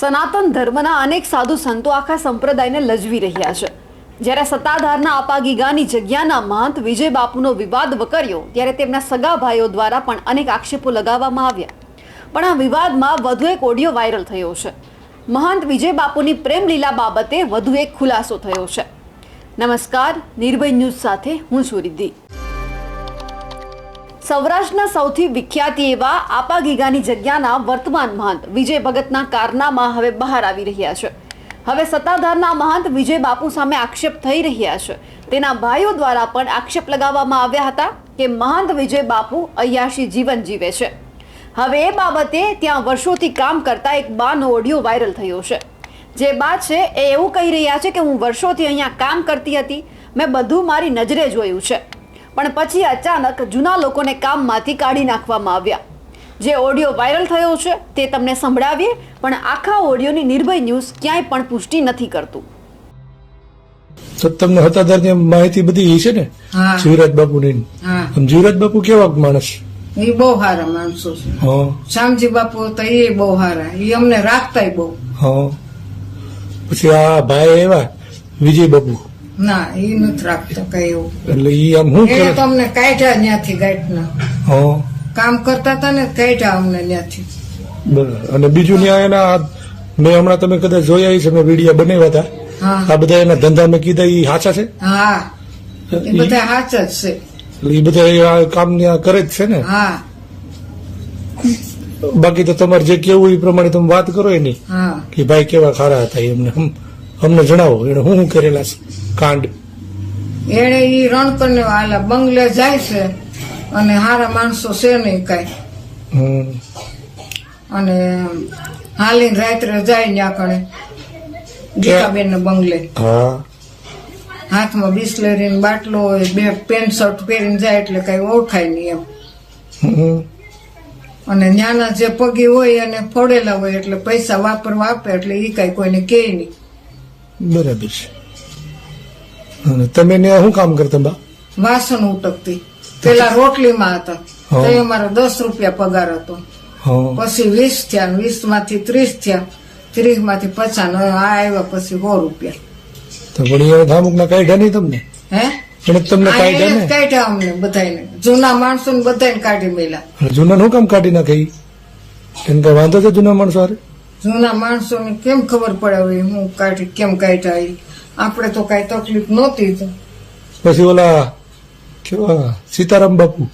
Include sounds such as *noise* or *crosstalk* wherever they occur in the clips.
સનાતન ધર્મના અનેક સાધુ સંતો આખા સંપ્રદાયને લજવી રહ્યા છે. જ્યારે સત્તાધારના અપાગીગાની જગ્યાના મહંત વિજય બાપુનો વિવાદ વકર્યો, ત્યારે તેમના સગા ભાઈઓ દ્વારા પણ અનેક આક્ષેપો લગાવવામાં આવ્યા. પણ આ વિવાદમાં વધુ એક ઓડિયો વાયરલ થયો છે. મહંત વિજય બાપુની પ્રેમ લીલા બાબતે વધુ એક ખુલાસો થયો છે. નમસ્કાર, નિર્ભય ન્યૂઝ સાથે હું છું રિદ્ધિ. સૌરાષ્ટ્રના સૌથી વિખ્યાત એવા આપા ગીગાની જગ્યાના વર્તમાન મહંત વિજય ભગતના કારનામા હવે બહાર આવી રહ્યા છે. હવે સત્તાધારના મહંત વિજય બાપુ સામે આક્ષેપ થઈ રહ્યા છે. તેના ભાઈઓ દ્વારા પણ આક્ષેપ લગાવવામાં આવ્યા હતા કે મહંત વિજય બાપુ અયાશી જીવન જીવે છે. હવે એ બાબતે ત્યાં વર્ષોથી કામ કરતા એક બાનો ઓડિયો વાયરલ થયો છે. જે બા છે એ એવું કહી રહ્યા છે કે હું વર્ષોથી અહીંયા કામ કરતી હતી. મેં બધું મારી નજરે જોયું છે. પણ પછી અચાનક જૂના લોકોને કામમાંથી કાઢી નાખવામાં આવ્યા. જે ઓડિયો વાયરલ થયો છે તે તમને સંભળાવીએ પણ આખા ઓડિયોની નિર્ભય ન્યૂઝ ક્યાંય પણ પુષ્ટિ નથી કરતું. તો તમને હતાધારની માહિતી બધી છે ને? જીવરાજ બાપુની. જીવરાજ બાપુ કેવા માણસ? એ બહુ સારા માણસો છે. હા. શામજી બાપુ તો એ બહુ સારા એ અમને રાખતા બહુ. પછી આ ભાઈ એવા વિજય બાપુ. ના એ નથી રાખતો કઈ એવું. એટલે ઈ આમ હું એને કરે? તો કાઢ્યા ત્યાંથી ગાંઠના હો. કામ કરતા હતા ને કાઢ્યા અમને ત્યાંથી. બરાબર. અને બીજું ન્યાય એના મેં હમણાં તમે કદાચ જોયા છે મેં વીડિયો બનાવ્યા હતા. હા. આ બધા એના ધંધા મેં કીધા ઈ સાચા છે? હા. એ બધા સાચા જ છે. એટલે ઈ બધા એ આ કામ કરે જ છે ને? હા. બાકી તો તમારે જે કેવું એ પ્રમાણે તમે વાત કરો એની. હા. કે ભાઈ કેવા ખારા હતા એમને હમ- અમને જણાવો એને હું શું કરેલા કાંડ. એને ઈ રણકર ને આલા બંગલે જાય છે અને સારા માણસો છે નહીં કઈ. અને હાલીને રાત્રે જાય ત્યાં કણે ગીતાબેન ને બંગલે. હા. હાથમાં બિસ્લેરીનો બાટલો હોય બે પેન્ટ શર્ટ પહેરીને જાય એટલે કઈ ઓળખાય નહીં એમ. અને નાના જે પગી હોય અને ફોડેલા હોય એટલે પૈસા વાપરવા આપે એટલે ઈ કઈ કોઈને કે નહીં. બરાબર છે. અને તમે ને શું કામ કરતા બા? વાસણ ઉટકતી. પેલા રોટલીમાં હતા. તો એ મારો દસ રૂપિયા પગાર હતો. પછી વીસ થયા વીસમાંથી ત્રીસ થયા ત્રીસમાંથી પચાસ આ આવ્યા પછી સો રૂપિયા. તો પણ ધામુક ના કાઢ્યા નહીં તમને? હે? પણ તમને કાઢ્યા ને? કાઢ્યા અમને બધાને જૂના માણસો ને બધાને કાઢી મેલા જૂના નું કામ કાઢી નાખી કેમ કે વાંધો છે જૂના માણસો હારે? જૂના માણસોને કેમ ખબર પડે હવે હું કાઢી કેમ કાઢ્યા એ? આપણે તો કઈ તકલીફ નહોતી તો. પછી ઓલા કેવા સીતારામ બાપુ?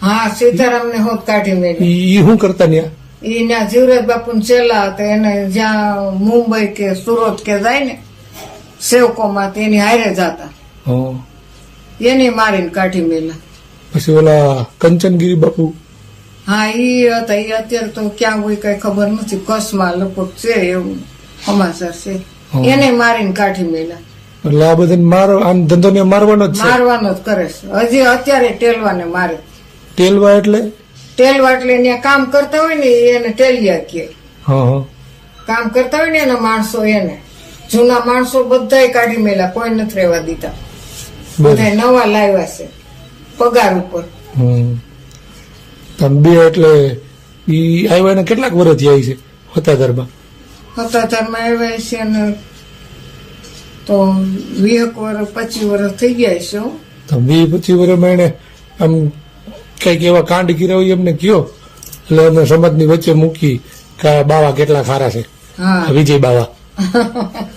હા સીતારામ ને હોત કાઢી ઈ ઈ શું કરતા ન્યા? ઈ ત્યાં જીવરાજ બાપુ ચેલા હતા એને જ્યાં મુંબઈ કે સુરત કે જાય ને સેવકોમાં તો એની હારે જતા. હા. એની મારીને કાઢી મેલા પછી ઓલા કંચનગીરી બાપુ? હા ઈ હતા એ અત્યારે તો ક્યાં હોય કઈ ખબર નથી. કસમાં લપટ છે એવું સમાચાર છે. એને મારીને કાઢી મેલા. એટલે આ બધા મારો આમ ધંધો ને મારવાનો જ મારવાનો જ કરે છે. હજી અત્યારે ટેલવાને મારે. ટેલવા એટલે? ટેલવા એટલે ત્યાં કામ કરતા હોય ને એને ટેલિયા કે કામ કરતા હોય ને એના માણસો એને. જૂના માણસો બધાય કાઢી મેલા કોઈ નથી રહેવા દીધા. બધા નવા લાવ્યા છે પગાર ઉપર. બે એટલે ઈ આવ્યા ને કેટલાક વર્ષ થયા છે હતાધારમાં હતાધારમાં આવ્યા છે ને તો વીસ વર્ષ પચીસ વર્ષ થઈ ગયા છે. તો વી પચીસ વર્ષમાં એને આમ કંઈક એવા કાંડ હોય એમને કયો. એટલે અમે સમાજની વચ્ચે મૂકી કે આ બાવા કેટલા ખારા છે. હા. વિજય બાવા. *laughs*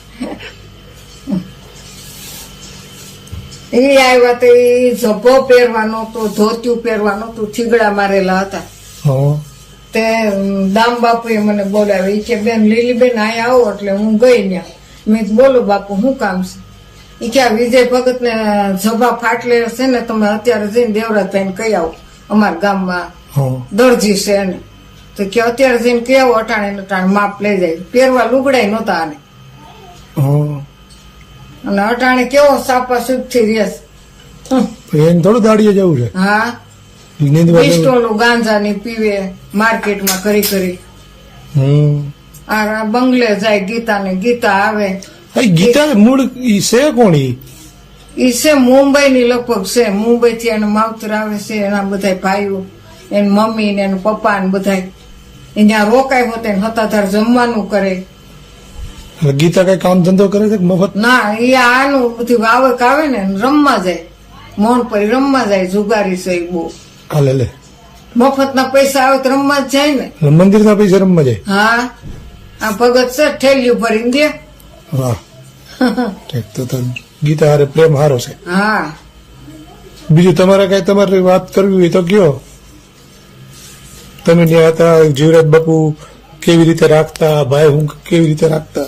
એ આવ્યા તો એ ઝભ્ભો પહેરવાનો તો ધોતિયું પહેરવાનું તો થીગડા મારેલા હતા. હા. તે દામ બાપુએ મને બોલાવ્યો. એ કે બેન લીલીબેન અહીંયા આવો એટલે હું ગઈ ત્યાં મેં બોલો બાપુ શું કામ છે? એ કે વિજય ભગત ને જભા ફાટલે છે ને તમે અત્યારે જઈને દેવરાજભાઈ કહી આવો. અમારા ગામમાં હા. દરજી છે એને તો કે અત્યારે જઈને કહી આવો અટાણે અટાણે માપ લઈ જાય. પહેરવા લુગડાય નહોતા આને. અને અટાણે કેવો સાપા સુખથી પછી એને થોડું દાડીએ જવું છે. હા. પિસ્ટોલો ગાંજા ની પીવે માર્કેટમાં કરી કરી. આ બંગલે જાય ગીતા ને ગીતા આવે. ગીતા મૂળ ઈ છે કોણ ઈ? ઈ છે મુંબઈ ની લગભગ છે. મુંબઈ થી એને માવતર આવે છે એના બધા ભાઈઓ એની મમ્મી ને એના પપ્પા ને બધા ત્યાં રોકાય હોતે હતાધાર જમવાનું કરે. ગીતા કઈ કામ ધંધો કરે છે મફત? ના એ આનું બધી વાવક આવે ને રમવા જાય. મોહન પડી રમવા જાય જુગારી છે બહુ. હાલે લે મફત ના પૈસા આવે તો રમવા જ જાય ને. મંદિર ના પૈસા રમવા જાય? હા. આ ભગત છે ઠેલિયું ભરીને દે. વાહ. *laughs* તો તો ગીતા હારે પ્રેમ હારો છે. હા. બીજું તમારે કઈ તમારે વાત કરવી હોય તો કયો. તમે ત્યાં હતા જીવરાજ બાપુ કેવી રીતે રાખતા ભાઈ હું કેવી રીતે રાખતા?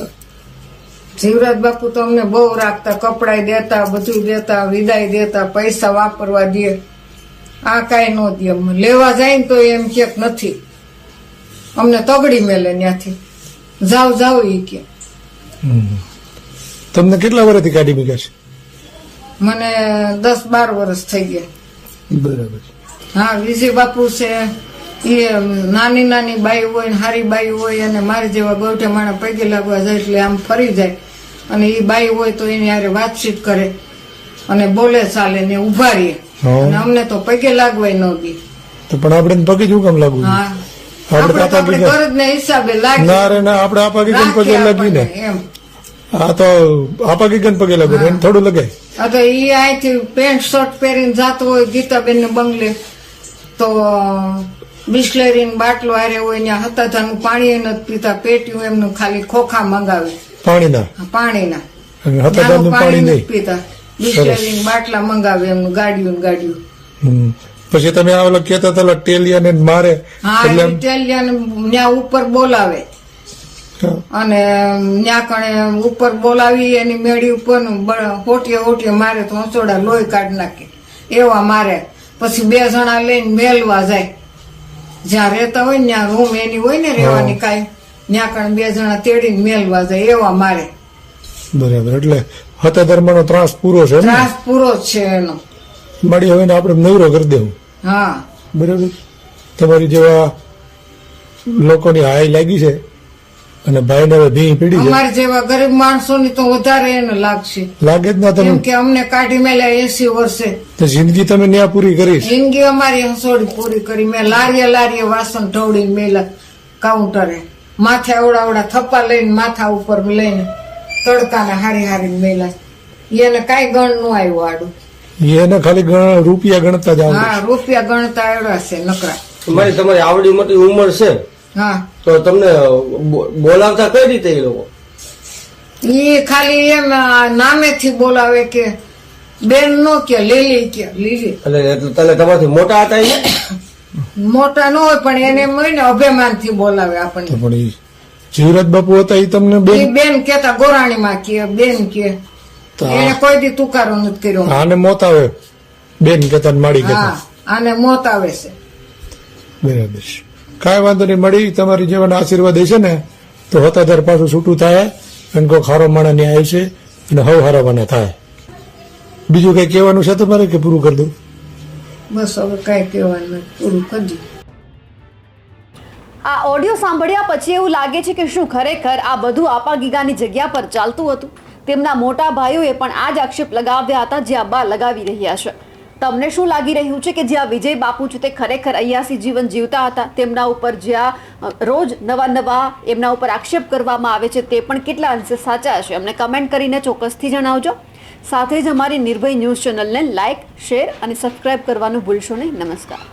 જીવરાજ બાપુ તો અમને બહુ રાખતા કપડાય દેતા બધું દેતા વિદાય દેતા પૈસા વાપરવા દે. આ કાંઈ ન દે અમને. લેવા જાય ને તો એમ કે નથી. અમને તગડી મેલે ત્યાંથી જાવ જાવ એ કે. તમને કેટલા વર્ષથી ગાડી ભેગા છે? મને દસ બાર વર્ષ થઈ ગયા. બરાબર. હા વિજય બાપુ છે એ નાની નાની બાઈ હોય ને હારી બાઈ હોય અને મારી જેવા ગોઠે માણા પૈકી લાગવા જાય એટલે આમ ફરી જાય. અને એ બાઈ હોય તો એની હારે વાતચીત કરે અને બોલે ચાલે ને ઊભા રહીએ અને અમને તો પગે લાગવાય ન દી તો પણ આપણે પગે શું કેમ લાગવું હા. આપણે આપણે ગરજ ને હિસાબે લાગે ના રે ના આપણે આપા ગીગન પગે લાગી ને? આ તો આપા ગીગન પગે લાગે એને થોડું લગાય. આ તો ઈ અહીંથી પેન્ટ શર્ટ પહેરીને જાતો હોય ગીતાબેન ને બંગલે તો બિસ્લેરી બાટલો આરે હોય ત્યાં હતાધાનું પાણી નથી પીતા પેટ્યું એમનું ખાલી ખોખા મંગાવે. પાણીના? પાણીના. અને પાણી નથી પીતા. બિસ્લેરી બાટલા મંગાવે એમનું ગાડીયું ગાડીયું પછી તમે આ ઓલા કહેતા હતા ટેલિયા ને મારે હા ટેલિયા ને ત્યાં ઉપર બોલાવે. અને ત્યાં કણે ઉપર બોલાવી એની મેળી ઉપર હોટીએ હોટીએ મારે તો હંચોડા લોહી કાઢી નાખે. એવા મારે. પછી બે જણા લઈને મેલવા જાય. જ્યાં રહેતા હોય ને ત્યાં રૂમ એની હોય ને રહેવાની કાંઈ ત્યાં કણ બે જણા તેડીને મેલવા જાય એવા મારે. બરાબર એટલે હતા ધર્મનો ત્રાસ પૂરો છે? ત્રાસ પૂરો છે એનો. મારી હવે આપણે નવરો કરી દેવું. હા. બરાબર? તમારી જેવા લોકોની હાય લાગી છે અને ભાઈને હવે ભીંગ પીડી છે. અમારે જેવા ગરીબ માણસોની તો વધારે એને લાગશે. લાગે જ ના તમે કે અમને કાઢી મેલ્યા એસી વર્ષે. તો જિંદગી તમે ન્યા પૂરી કરી જિંદગી અમારી હસોડી પૂરી કરી. મેં લારીએ લારીએ વાસણ ઢવડી મેલા કાઉન્ટરે. માથે અવડા અવડા થપ્પા લઈને માથા ઉપર લઈને તડકાને હારી હારી મેલા. એને કાંઈ ગણનું આવ્યું આડું. એને ખાલી ગણ- રૂપિયા ગણતા જ હા રૂપિયા ગણતા આવડા છે નકરા. તમારી તમારી આવડી મોટી ઉંમર છે. હા. તો તમને બોલાવતા કઈ રીતે એ લોકો? એ ખાલી એમ નામેથી બોલાવે કે બેન નો કે લીલી કે લીલી. એટલે એટલે તને તમારથી મોટા હતા એ? મોટા ન હોય પણ એને એમ હોય ને અભિમાનથી બોલાવે આપણને. પણ જીવરાજ બાપુ હતા એ તમને બેન? બેન કેતા ગોરાણીમાં કે બેન કે. એને કોઈ દી તુકારો નથી કર્યો. આને મોત આવે. બેન કેતા માડી હા કેતા આને મોત આવે છે. બરાબર છે. કાંઈ વાંધો નહીં મળી તમારી જીવન આશીર્વાદ છે ને તો હોતાદર પાછું છૂટું થાય અને કોઈ ખારો માણા ન્યાય છે અને હવ હારો મને થાય. બીજું કઈ કહેવાનું છે તમારે કે પૂરું કરી દઉં? બસ હવે કઈ કહેવાનું પૂરું કરી દઉં. આ ઓડિયો સાંભળ્યા પછી એવું લાગે છે કે શું ખરેખર આ બધું આપા ગીગાની જગ્યા પર ચાલતું હતું? તેમના મોટા ભાઈઓએ પણ આ જ આક્ષેપ લગાવ્યા હતા જે આ બા લગાવી રહ્યા છે. તમને શું લાગી રહ્યું છે કે જ્યાં વિજય બાપુ છે તે ખરેખર અયાસી જીવન જીવતા હતા, તેમના ઉપર જ્યાં રોજ નવા નવા એમના ઉપર આક્ષેપ કરવામાં આવે છે તે પણ કેટલા અંશે સાચા હશે? અમને કમેન્ટ કરીને ચોક્કસથી જણાવજો. સાથે જ અમારી નિર્ભય ન્યૂઝ ચેનલને લાઇક શેર અને સબસ્ક્રાઇબ કરવાનું ભૂલશો નહીં. નમસ્કાર.